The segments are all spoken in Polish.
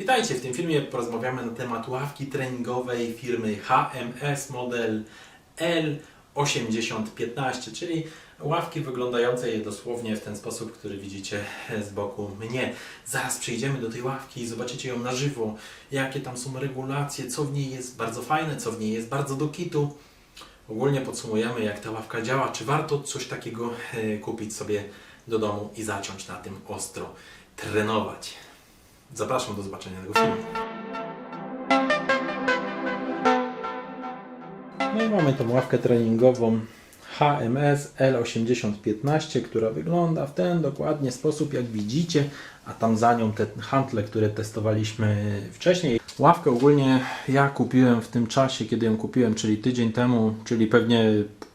Witajcie, w tym filmie porozmawiamy na temat ławki treningowej firmy HMS model L8015, czyli ławki wyglądającej dosłownie w ten sposób, który widzicie z boku mnie. Zaraz przejdziemy do tej ławki i zobaczycie ją na żywo, jakie tam są regulacje, co w niej jest bardzo fajne, co w niej jest bardzo do kitu. Ogólnie podsumujemy, jak ta ławka działa, czy warto coś takiego e, kupić sobie do domu i zacząć na tym ostro trenować. Zapraszam do zobaczenia tego filmu. No i mamy tą ławkę treningową HMS L8015, która wygląda w ten dokładnie sposób, jak widzicie, a tam za nią te hantle, które testowaliśmy wcześniej. Ławkę ogólnie ja kupiłem w tym czasie, kiedy ją kupiłem, czyli tydzień temu, czyli pewnie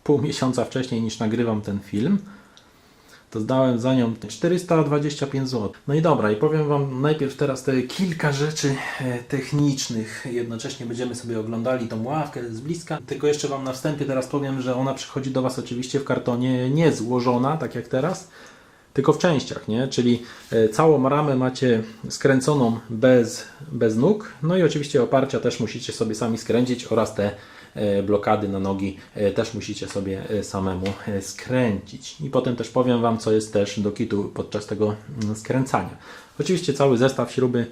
pół miesiąca wcześniej niż nagrywam ten film to zdałem za nią 425 zł. No i dobra, i powiem Wam najpierw teraz te kilka rzeczy e, technicznych. Jednocześnie będziemy sobie oglądali tą ławkę z bliska. Tylko jeszcze Wam na wstępie teraz powiem, że ona przychodzi do Was oczywiście w kartonie nie złożona, tak jak teraz, tylko w częściach, nie? Czyli e, całą ramę macie skręconą bez, bez nóg. No i oczywiście oparcia też musicie sobie sami skręcić oraz te blokady na nogi e, też musicie sobie e, samemu e, skręcić. I potem też powiem Wam, co jest też do kitu podczas tego mm, skręcania. Oczywiście cały zestaw śruby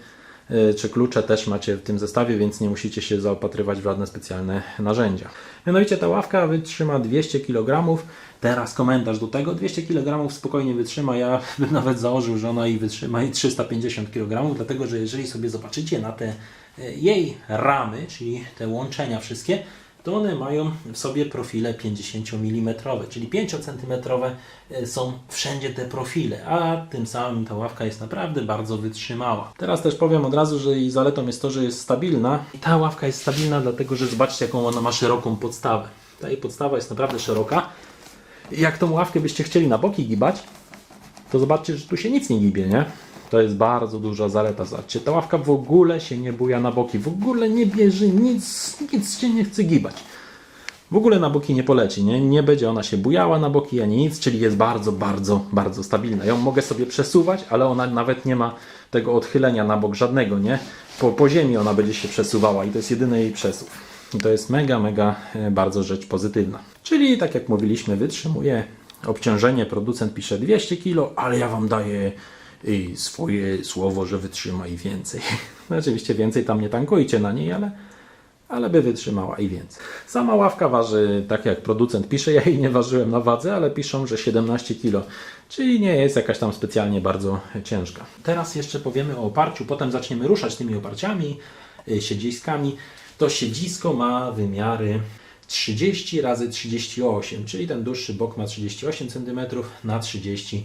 e, czy klucze też macie w tym zestawie, więc nie musicie się zaopatrywać w żadne specjalne narzędzia. Mianowicie ta ławka wytrzyma 200 kg. Teraz komentarz do tego. 200 kg spokojnie wytrzyma. Ja bym nawet założył, że ona i wytrzyma i 350 kg, dlatego że jeżeli sobie zobaczycie na te e, jej ramy, czyli te łączenia wszystkie, to one mają w sobie profile 50 mm, czyli 5 cm są wszędzie te profile, a tym samym ta ławka jest naprawdę bardzo wytrzymała. Teraz też powiem od razu, że jej zaletą jest to, że jest stabilna. I ta ławka jest stabilna dlatego, że zobaczcie jaką ona ma szeroką podstawę. Ta jej podstawa jest naprawdę szeroka. Jak tą ławkę byście chcieli na boki gibać, to zobaczcie, że tu się nic nie gibie, nie? To jest bardzo duża zaleta. Zobaczcie, ta ławka w ogóle się nie buja na boki, w ogóle nie bierze nic, nic się nie chce gibać. W ogóle na boki nie poleci, nie? nie będzie ona się bujała na boki ani nic, czyli jest bardzo, bardzo, bardzo stabilna. Ją mogę sobie przesuwać, ale ona nawet nie ma tego odchylenia na bok żadnego, nie? Po, po ziemi ona będzie się przesuwała i to jest jedyny jej przesuw. I to jest mega, mega e, bardzo rzecz pozytywna. Czyli tak jak mówiliśmy, wytrzymuje obciążenie, producent pisze 200 kg, ale ja Wam daję swoje słowo, że wytrzyma i więcej. No, oczywiście więcej tam nie tankujcie na niej, ale ale by wytrzymała i więcej. Sama ławka waży, tak jak producent pisze, ja jej nie ważyłem na wadze, ale piszą, że 17 kg, czyli nie jest jakaś tam specjalnie bardzo ciężka. Teraz jeszcze powiemy o oparciu, potem zaczniemy ruszać tymi oparciami, y, siedziskami. To siedzisko ma wymiary 30 razy 38, czyli ten dłuższy bok ma 38 cm na 30 y,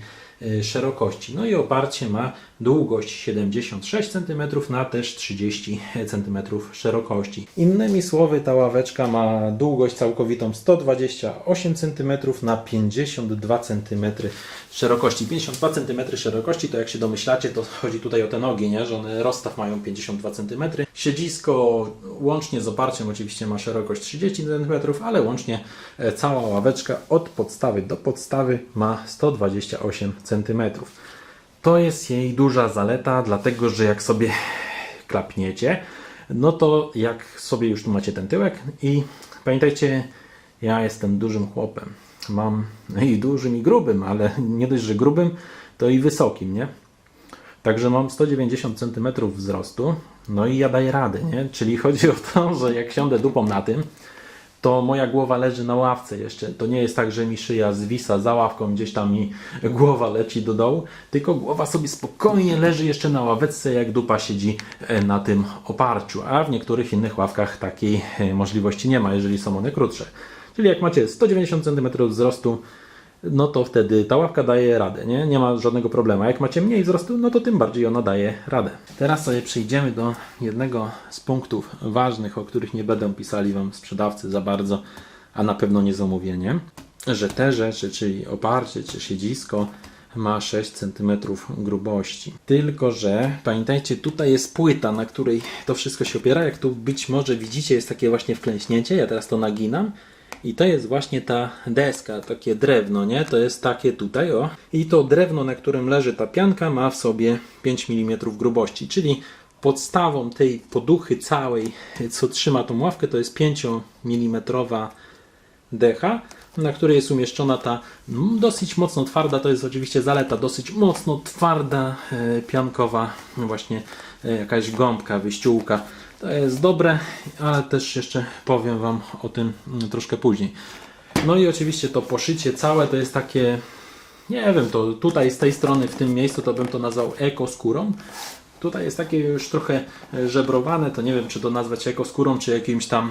szerokości. No i oparcie ma długość 76 cm na też 30 cm szerokości. Innymi słowy, ta ławeczka ma długość całkowitą 128 cm na 52 cm szerokości. 52 cm szerokości to jak się domyślacie, to chodzi tutaj o te nogi, nie? że one rozstaw mają 52 cm. Siedzisko łącznie z oparciem oczywiście ma szerokość 30 cm, ale łącznie e, cała ławeczka od podstawy do podstawy ma 128 cm. To jest jej duża zaleta, dlatego że jak sobie klapniecie, no to jak sobie już tu macie ten tyłek i pamiętajcie, ja jestem dużym chłopem. Mam no i dużym i grubym, ale nie dość, że grubym, to i wysokim, nie? Także mam 190 cm wzrostu, no i ja daję radę, nie? Czyli chodzi o to, że jak siądę dupą na tym, to moja głowa leży na ławce jeszcze. To nie jest tak, że mi szyja zwisa za ławką, gdzieś tam mi głowa leci do dołu, tylko głowa sobie spokojnie leży jeszcze na ławeczce, jak dupa siedzi e, na tym oparciu. A w niektórych innych ławkach takiej e, możliwości nie ma, jeżeli są one krótsze. Czyli jak macie 190 cm wzrostu, no to wtedy ta ławka daje radę, nie? Nie ma żadnego problemu. A jak macie mniej wzrostu, no to tym bardziej ona daje radę. Teraz sobie przejdziemy do jednego z punktów ważnych, o których nie będę pisali Wam sprzedawcy za bardzo, a na pewno nie zamówienie, że te rzeczy, czyli oparcie czy siedzisko, ma 6 cm grubości. Tylko, że pamiętajcie, tutaj jest płyta, na której to wszystko się opiera. Jak tu być może widzicie, jest takie właśnie wklęśnięcie. Ja teraz to naginam. I to jest właśnie ta deska, takie drewno, nie? To jest takie tutaj, o. I to drewno, na którym leży ta pianka, ma w sobie 5 mm grubości, czyli podstawą tej poduchy całej, co trzyma tą ławkę, to jest 5 mm decha, na której jest umieszczona ta mm, dosyć mocno twarda, to jest oczywiście zaleta, dosyć mocno twarda, e, piankowa, no właśnie e, jakaś gąbka, wyściółka. To jest dobre, ale też jeszcze powiem Wam o tym troszkę później. No i oczywiście to poszycie całe to jest takie, nie wiem, to tutaj z tej strony, w tym miejscu to bym to nazwał ekoskórą. Tutaj jest takie już trochę e, żebrowane, to nie wiem czy to nazwać ekoskórą, czy jakimś tam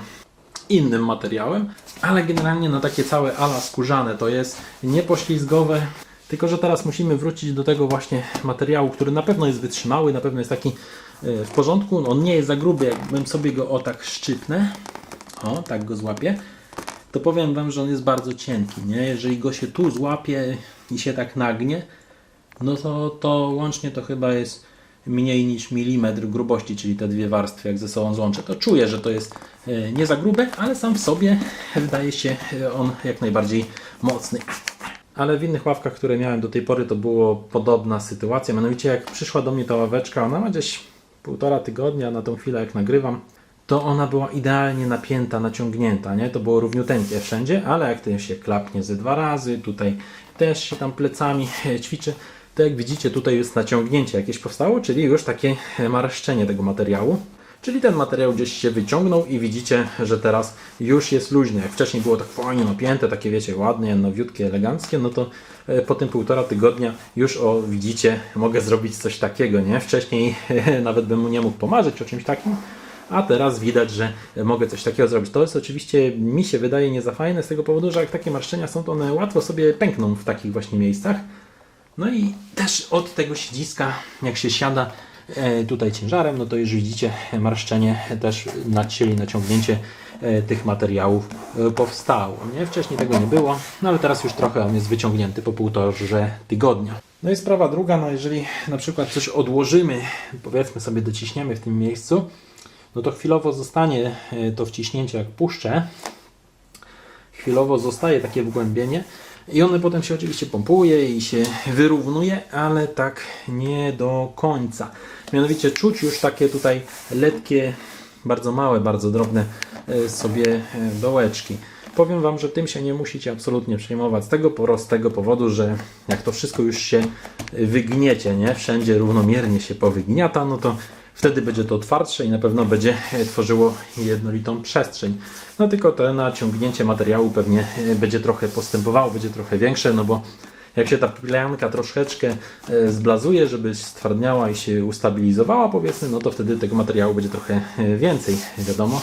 innym materiałem, ale generalnie na takie całe ala skórzane to jest niepoślizgowe, tylko że teraz musimy wrócić do tego właśnie materiału, który na pewno jest wytrzymały, na pewno jest taki w porządku, on nie jest za gruby, jakbym sobie go o tak szczypnę, o tak go złapię, to powiem Wam, że on jest bardzo cienki, nie? Jeżeli go się tu złapie i się tak nagnie, no to, to łącznie to chyba jest mniej niż milimetr grubości, czyli te dwie warstwy, jak ze sobą złączę. To czuję, że to jest e, nie za grube, ale sam w sobie wydaje się e, on jak najbardziej mocny. Ale w innych ławkach, które miałem do tej pory, to było podobna sytuacja. Mianowicie, jak przyszła do mnie ta ławeczka, ona ma gdzieś półtora tygodnia na tą chwilę, jak nagrywam, to ona była idealnie napięta, naciągnięta, nie? To było równiuteńkie wszędzie, ale jak ten się klapnie ze dwa razy, tutaj też się tam plecami ćwiczy, to jak widzicie tutaj już naciągnięcie jakieś powstało, czyli już takie marszczenie tego materiału. Czyli ten materiał gdzieś się wyciągnął i widzicie, że teraz już jest luźny. Jak wcześniej było tak fajnie napięte, takie wiecie, ładnie, nowiutkie, eleganckie, no to e, po tym półtora tygodnia już o widzicie, mogę zrobić coś takiego, nie? Wcześniej nawet bym nie mógł pomarzyć o czymś takim, a teraz widać, że mogę coś takiego zrobić. To jest oczywiście, mi się wydaje, nie za fajne z tego powodu, że jak takie marszczenia są, to one łatwo sobie pękną w takich właśnie miejscach. No i też od tego siedziska, jak się siada tutaj ciężarem, no to już widzicie marszczenie też nacięli, naciągnięcie e, tych materiałów e, powstało. Nie? Wcześniej tego nie było, no ale teraz już trochę on jest wyciągnięty po półtorze tygodnia. No i sprawa druga, no jeżeli na przykład coś odłożymy, powiedzmy sobie dociśniemy w tym miejscu, no to chwilowo zostanie e, to wciśnięcie jak puszczę, chwilowo zostaje takie wgłębienie i one potem się oczywiście pompuje i się wyrównuje, ale tak nie do końca. Mianowicie czuć już takie tutaj letkie, bardzo małe, bardzo drobne e, sobie e, dołeczki. Powiem Wam, że tym się nie musicie absolutnie przejmować z tego prostego powodu, że jak to wszystko już się wygniecie, nie? Wszędzie równomiernie się powygniata, no to wtedy będzie to twardsze i na pewno będzie e, tworzyło jednolitą przestrzeń. No tylko to naciągnięcie materiału pewnie e, będzie trochę postępowało, będzie trochę większe, no bo jak się ta pilanka troszeczkę e, zblazuje, żeby stwardniała i się ustabilizowała powiedzmy, no to wtedy tego materiału będzie trochę więcej, wiadomo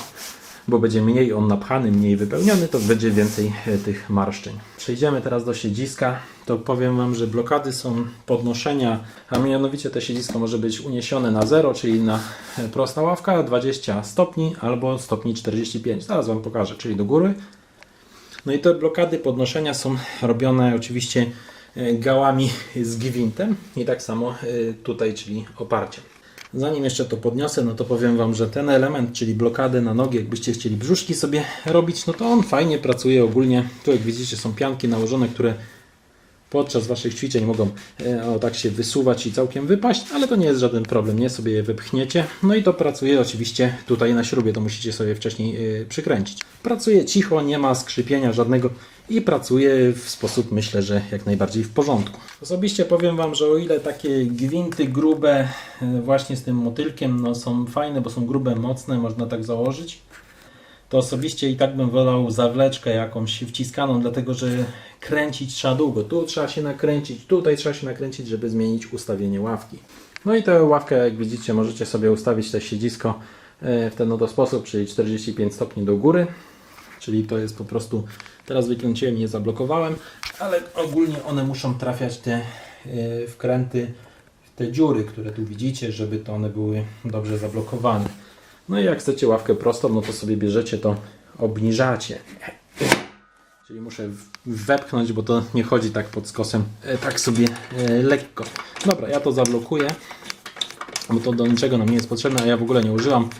bo będzie mniej on napchany, mniej wypełniony, to będzie więcej e, tych marszczeń. Przejdziemy teraz do siedziska. To powiem Wam, że blokady są podnoszenia, a mianowicie to siedzisko może być uniesione na 0, czyli na e, prosta ławka 20 stopni albo stopni 45. Zaraz Wam pokażę, czyli do góry. No i te blokady podnoszenia są robione oczywiście e, gałami z gwintem i tak samo tutaj, czyli oparciem. Zanim jeszcze to podniosę, no to powiem Wam, że ten element, czyli blokady na nogi, jakbyście chcieli brzuszki sobie robić, no to on fajnie pracuje ogólnie. Tu jak widzicie są pianki nałożone, które podczas Waszych ćwiczeń mogą e, o, tak się wysuwać i całkiem wypaść, ale to nie jest żaden problem, nie sobie je wypchniecie. No i to pracuje oczywiście tutaj na śrubie, to musicie sobie wcześniej e, przykręcić. Pracuje cicho, nie ma skrzypienia żadnego i pracuje w sposób myślę, że jak najbardziej w porządku. Osobiście powiem Wam, że o ile takie gwinty grube e, właśnie z tym motylkiem no, są fajne, bo są grube, mocne, można tak założyć, to osobiście i tak bym wolał zawleczkę jakąś wciskaną, dlatego że kręcić trzeba długo. Tu trzeba się nakręcić, tutaj trzeba się nakręcić, żeby zmienić ustawienie ławki. No i tę ławkę, jak widzicie, możecie sobie ustawić te siedzisko e, w ten oto sposób, czyli 45 stopni do góry. Czyli to jest po prostu, teraz wykręciłem je zablokowałem, ale ogólnie one muszą trafiać te e, wkręty te dziury, które tu widzicie, żeby to one były dobrze zablokowane. No i jak chcecie ławkę prostą, no to sobie bierzecie to, obniżacie. Czyli muszę wepchnąć, bo to nie chodzi tak pod skosem, e, tak sobie e, lekko. Dobra, ja to zablokuję, bo to do niczego nam nie jest potrzebne, a ja w ogóle nie używam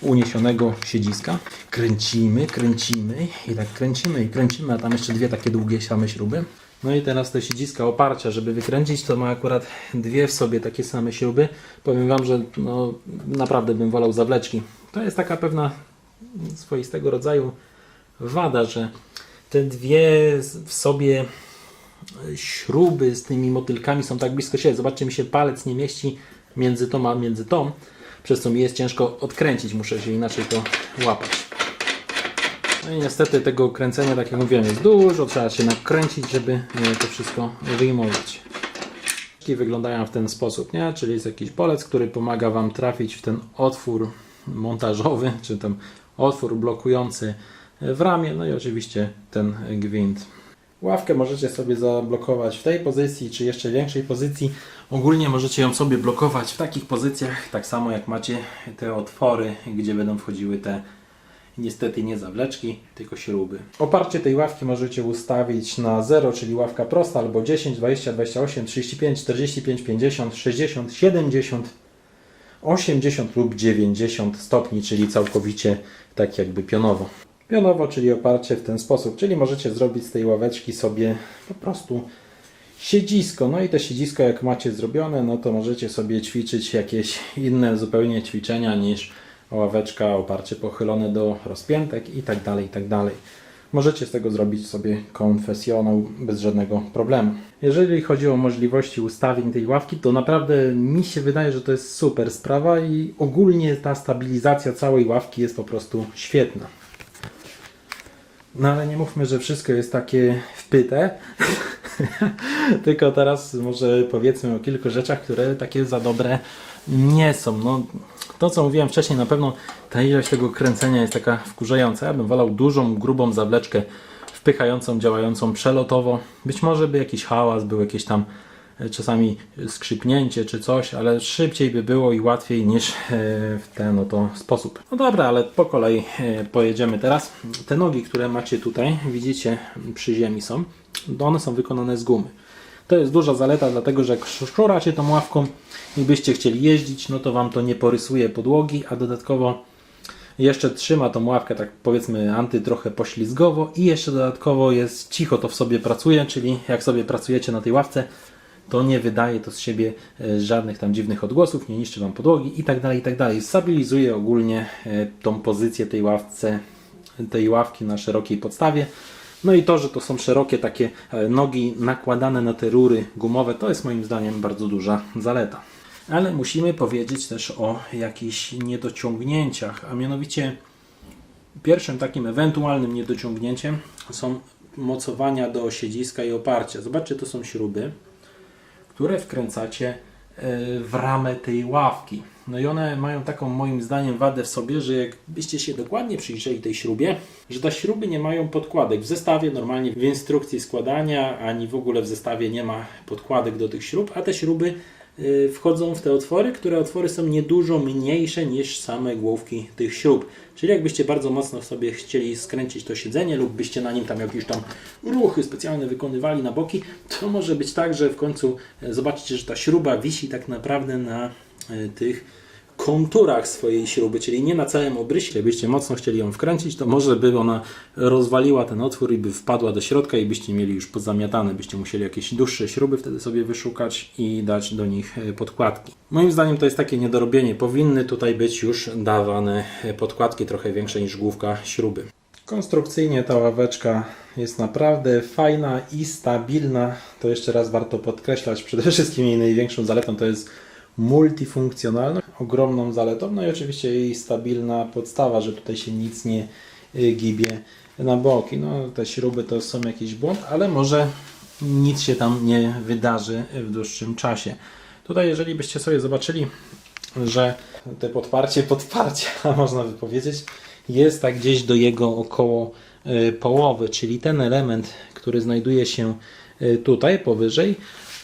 uniesionego siedziska. Kręcimy, kręcimy i tak kręcimy i kręcimy, a tam jeszcze dwie takie długie same śruby. No i teraz te siedziska oparcia, żeby wykręcić, to ma akurat dwie w sobie takie same śruby. Powiem Wam, że no, naprawdę bym wolał zawleczki. To jest taka pewna swoistego rodzaju wada, że te dwie w sobie śruby z tymi motylkami są tak blisko siebie. Zobaczcie, mi się palec nie mieści między tą a między tą, przez co mi jest ciężko odkręcić. Muszę się inaczej to łapać. No i niestety tego kręcenia, tak jak mówiłem, jest dużo. Trzeba się nakręcić, żeby e, to wszystko wyjmować. Wyglądają w ten sposób, nie? Czyli jest jakiś polec, który pomaga Wam trafić w ten otwór montażowy, czy ten otwór blokujący w ramię, no i oczywiście ten gwint. Ławkę możecie sobie zablokować w tej pozycji, czy jeszcze większej pozycji. Ogólnie możecie ją sobie blokować w takich pozycjach, tak samo jak macie te otwory, gdzie będą wchodziły te niestety nie zawleczki, tylko śruby. Oparcie tej ławki możecie ustawić na 0, czyli ławka prosta, albo 10, 20, 28, 35, 45, 50, 60, 70, 80 lub 90 stopni, czyli całkowicie tak jakby pionowo. Pionowo, czyli oparcie w ten sposób, czyli możecie zrobić z tej ławeczki sobie po prostu siedzisko. No i te siedzisko jak macie zrobione, no to możecie sobie ćwiczyć jakieś inne zupełnie ćwiczenia niż ławeczka, oparcie pochylone do rozpiętek i tak dalej, i tak dalej. Możecie z tego zrobić sobie konfesjonał bez żadnego problemu. Jeżeli chodzi o możliwości ustawień tej ławki, to naprawdę mi się wydaje, że to jest super sprawa i ogólnie ta stabilizacja całej ławki jest po prostu świetna. No ale nie mówmy, że wszystko jest takie wpyte. Tylko teraz może powiedzmy o kilku rzeczach, które takie za dobre nie są. No, to co mówiłem wcześniej, na pewno ta ilość tego kręcenia jest taka wkurzająca. Ja bym wolał dużą, grubą zawleczkę wpychającą, działającą przelotowo. Być może by jakiś hałas był, jakieś tam e, czasami skrzypnięcie czy coś, ale szybciej by było i łatwiej niż e, w ten oto sposób. No dobra, ale po kolei e, pojedziemy teraz. Te nogi, które macie tutaj, widzicie przy ziemi są, one są wykonane z gumy. To jest duża zaleta, dlatego że jak szuracie tą ławką i byście chcieli jeździć, no to Wam to nie porysuje podłogi, a dodatkowo jeszcze trzyma tą ławkę tak powiedzmy anty trochę poślizgowo i jeszcze dodatkowo jest cicho to w sobie pracuje, czyli jak sobie pracujecie na tej ławce, to nie wydaje to z siebie e, żadnych tam dziwnych odgłosów, nie niszczy Wam podłogi i tak dalej, i tak dalej. Stabilizuje ogólnie e, tą pozycję tej ławce, tej ławki na szerokiej podstawie. No i to, że to są szerokie takie e, nogi nakładane na te rury gumowe, to jest moim zdaniem bardzo duża zaleta. Ale musimy powiedzieć też o jakichś niedociągnięciach, a mianowicie pierwszym takim ewentualnym niedociągnięciem są mocowania do siedziska i oparcia. Zobaczcie, to są śruby, które wkręcacie e, w ramę tej ławki. No i one mają taką moim zdaniem wadę w sobie, że jakbyście się dokładnie przyjrzeli tej śrubie, że te śruby nie mają podkładek. W zestawie normalnie w instrukcji składania, ani w ogóle w zestawie nie ma podkładek do tych śrub, a te śruby y, wchodzą w te otwory, które otwory są niedużo mniejsze niż same główki tych śrub. Czyli jakbyście bardzo mocno sobie chcieli skręcić to siedzenie lub byście na nim tam jakieś tam ruchy specjalne wykonywali na boki, to może być tak, że w końcu e, zobaczycie, że ta śruba wisi tak naprawdę na e, tych konturach swojej śruby, czyli nie na całym obrysie. Gdybyście mocno chcieli ją wkręcić, to może by ona rozwaliła ten otwór i by wpadła do środka i byście mieli już pozamiatane. Byście musieli jakieś dłuższe śruby wtedy sobie wyszukać i dać do nich e, podkładki. Moim zdaniem to jest takie niedorobienie. Powinny tutaj być już dawane e, podkładki trochę większe niż główka śruby. Konstrukcyjnie ta ławeczka jest naprawdę fajna i stabilna. To jeszcze raz warto podkreślać. Przede wszystkim jej największą zaletą to jest multifunkcjonalność, ogromną zaletą, no i oczywiście jej stabilna podstawa, że tutaj się nic nie y, gibie na boki. No, te śruby to są jakiś błąd, ale może nic się tam nie wydarzy w dłuższym czasie. Tutaj, jeżeli byście sobie zobaczyli, że te podparcie, podparcia, można by powiedzieć, jest tak gdzieś do jego około y, połowy, czyli ten element, który znajduje się y, tutaj powyżej,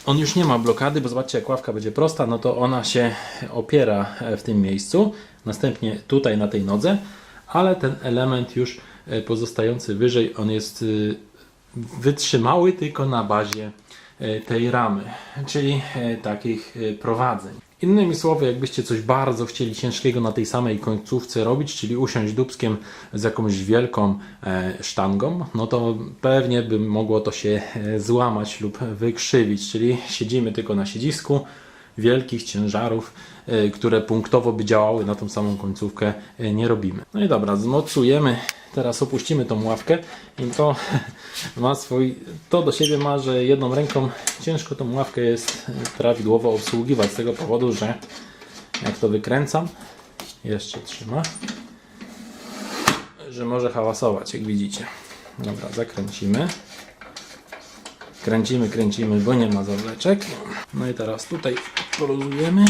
on już nie ma blokady, bo zobaczcie, jak ławka będzie prosta, no to ona się opiera e, w tym miejscu, następnie tutaj na tej nodze, ale ten element już e, pozostający wyżej, on jest y, wytrzymały tylko na bazie e, tej ramy, czyli takich prowadzeń. Innymi słowy, jakbyście coś bardzo chcieli ciężkiego na tej samej końcówce robić, czyli usiąść dubskiem z jakąś wielką e, sztangą, no to pewnie by mogło to się e, złamać lub wykrzywić, czyli siedzimy tylko na siedzisku wielkich ciężarów, które punktowo by działały na tą samą końcówkę, e, nie robimy. No i dobra, zmocujemy, teraz opuścimy tą ławkę i to ma swój, to do siebie ma, że jedną ręką ciężko tą ławkę jest e, prawidłowo obsługiwać z tego powodu, że jak to wykręcam, jeszcze trzyma, że może hałasować, jak widzicie. Dobra, zakręcimy. Kręcimy, kręcimy, bo nie ma zawleczek. No i teraz tutaj poluzujemy.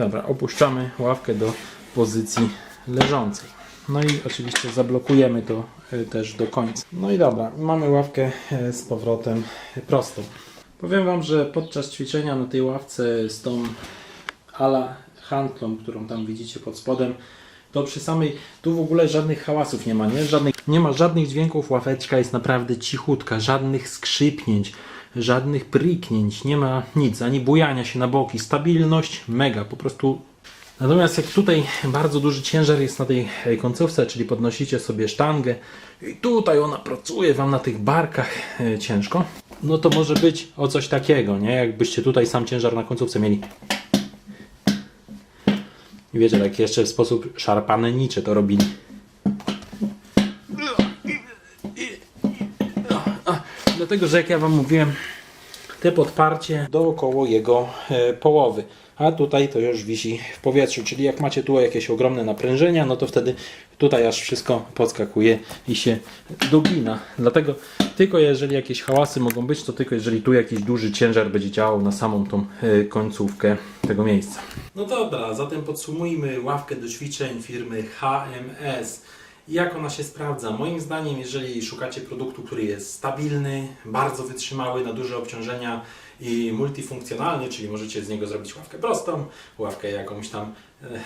Dobra, opuszczamy ławkę do pozycji leżącej. No i oczywiście zablokujemy to e, też do końca. No i dobra, mamy ławkę e, z powrotem prostą. Powiem Wam, że podczas ćwiczenia na tej ławce z tą ala handlą, którą tam widzicie pod spodem, to przy samej, tu w ogóle żadnych hałasów nie ma, nie? Żadnych, nie ma żadnych dźwięków, ławeczka jest naprawdę cichutka, żadnych skrzypnięć, żadnych priknięć, nie ma nic, ani bujania się na boki, stabilność mega, po prostu Natomiast jak tutaj bardzo duży ciężar jest na tej końcówce, czyli podnosicie sobie sztangę i tutaj ona pracuje Wam na tych barkach e, ciężko, no to może być o coś takiego, nie? Jakbyście tutaj sam ciężar na końcówce mieli. I wiecie, tak jeszcze w sposób szarpaneniczy to robili. Dlatego, że jak ja Wam mówiłem, te podparcie dookoło jego e, połowy. A tutaj to już wisi w powietrzu, czyli jak macie tu jakieś ogromne naprężenia, no to wtedy tutaj aż wszystko podskakuje i się dogina. Dlatego tylko jeżeli jakieś hałasy mogą być, to tylko jeżeli tu jakiś duży ciężar będzie działał na samą tą e, końcówkę tego miejsca. No dobra, zatem podsumujmy ławkę do ćwiczeń firmy HMS. Jak ona się sprawdza? Moim zdaniem, jeżeli szukacie produktu, który jest stabilny, bardzo wytrzymały na duże obciążenia i multifunkcjonalny, czyli możecie z niego zrobić ławkę prostą, ławkę jakąś tam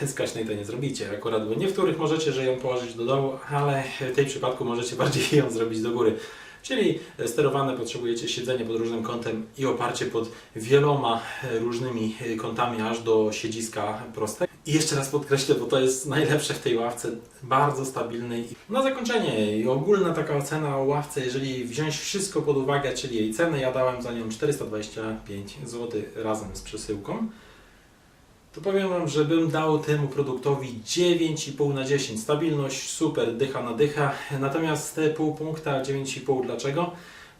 e, skaśnej to nie zrobicie. Akurat bo niektórych możecie, że ją położyć do dołu, ale w tej przypadku możecie bardziej ją zrobić do góry. Czyli sterowane potrzebujecie siedzenie pod różnym kątem i oparcie pod wieloma e, różnymi e, kątami aż do siedziska prostego. I jeszcze raz podkreślę, bo to jest najlepsze w tej ławce, bardzo stabilnej. Na zakończenie i ogólna taka ocena o ławce, jeżeli wziąć wszystko pod uwagę, czyli jej cenę, ja dałem za nią 425 zł razem z przesyłką to powiem Wam, że bym dał temu produktowi 9,5 na 10. Stabilność super, dycha na dycha. Natomiast te pół punkta 9,5 dlaczego?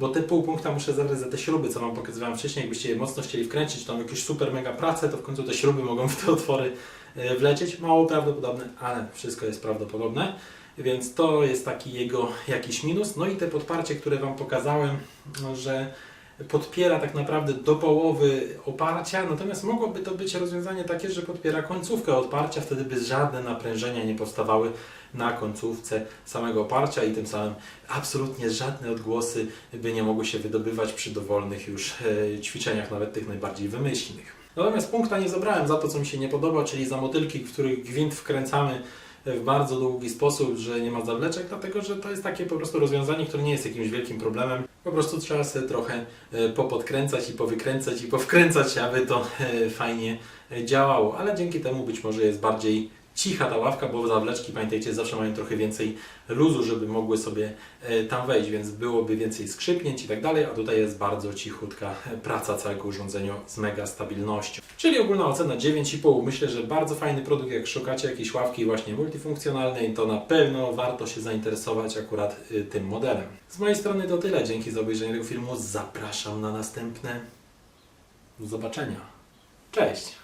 Bo te pół punkta muszę zabrać za te śruby, co Wam pokazywałem wcześniej. Jakbyście je mocno chcieli wkręcić, tam jakieś super mega pracę, to w końcu te śruby mogą w te otwory e, wlecieć. Mało prawdopodobne, ale wszystko jest prawdopodobne. Więc to jest taki jego jakiś minus. No i te podparcie, które Wam pokazałem, że podpiera tak naprawdę do połowy oparcia, natomiast mogłoby to być rozwiązanie takie, że podpiera końcówkę odparcia, wtedy by żadne naprężenia nie powstawały na końcówce samego oparcia i tym samym absolutnie żadne odgłosy by nie mogły się wydobywać przy dowolnych już e, ćwiczeniach, nawet tych najbardziej wymyślnych. Natomiast punkta nie zabrałem za to, co mi się nie podoba, czyli za motylki, w których gwint wkręcamy w bardzo długi sposób, że nie ma zawleczek, dlatego że to jest takie po prostu rozwiązanie, które nie jest jakimś wielkim problemem. Po prostu trzeba sobie trochę e, popodkręcać i powykręcać i powkręcać, aby to e, fajnie e, działało, ale dzięki temu być może jest bardziej cicha ta ławka, bo zawleczki, pamiętajcie, zawsze mają trochę więcej luzu, żeby mogły sobie e, tam wejść, więc byłoby więcej skrzypnięć i tak dalej, a tutaj jest bardzo cichutka praca całego urządzenia z mega stabilnością. Czyli ogólna ocena 9,5. Myślę, że bardzo fajny produkt, jak szukacie jakiejś ławki właśnie multifunkcjonalnej, to na pewno warto się zainteresować akurat y, tym modelem. Z mojej strony to tyle. Dzięki za obejrzenie tego filmu. Zapraszam na następne. Do zobaczenia. Cześć!